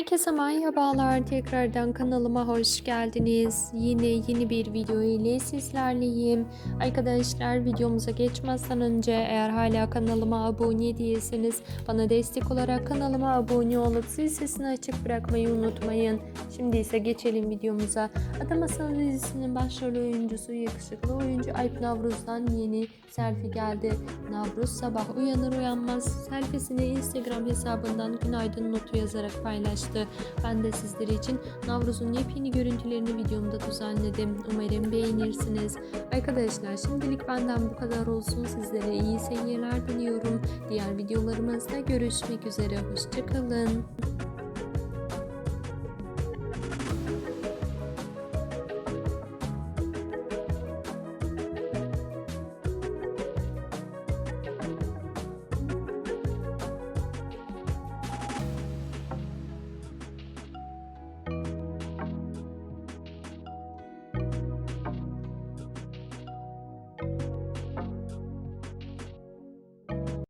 Herkese merhabalar. Tekrardan kanalıma hoş geldiniz. Yine yeni bir video ile sizlerleyim. Arkadaşlar videomuza geçmezden önce eğer hala kanalıma abone değilseniz bana destek olarak kanalıma abone olup zil sesini açık bırakmayı unutmayın. Şimdi ise geçelim videomuza. Adam Asıl dizisinin başrol oyuncusu yakışıklı oyuncu Alp Navruz'dan yeni selfie geldi. Navruz sabah uyanır uyanmaz selfiesini Instagram hesabından günaydın notu yazarak paylaştı. Ben de sizler için Navruz'un yepyeni görüntülerini videomda düzenledim. Umarım beğenirsiniz. Arkadaşlar şimdilik benden bu kadar olsun. Sizlere iyi seyirler diliyorum. Diğer videolarımızda görüşmek üzere. Hoşçakalın.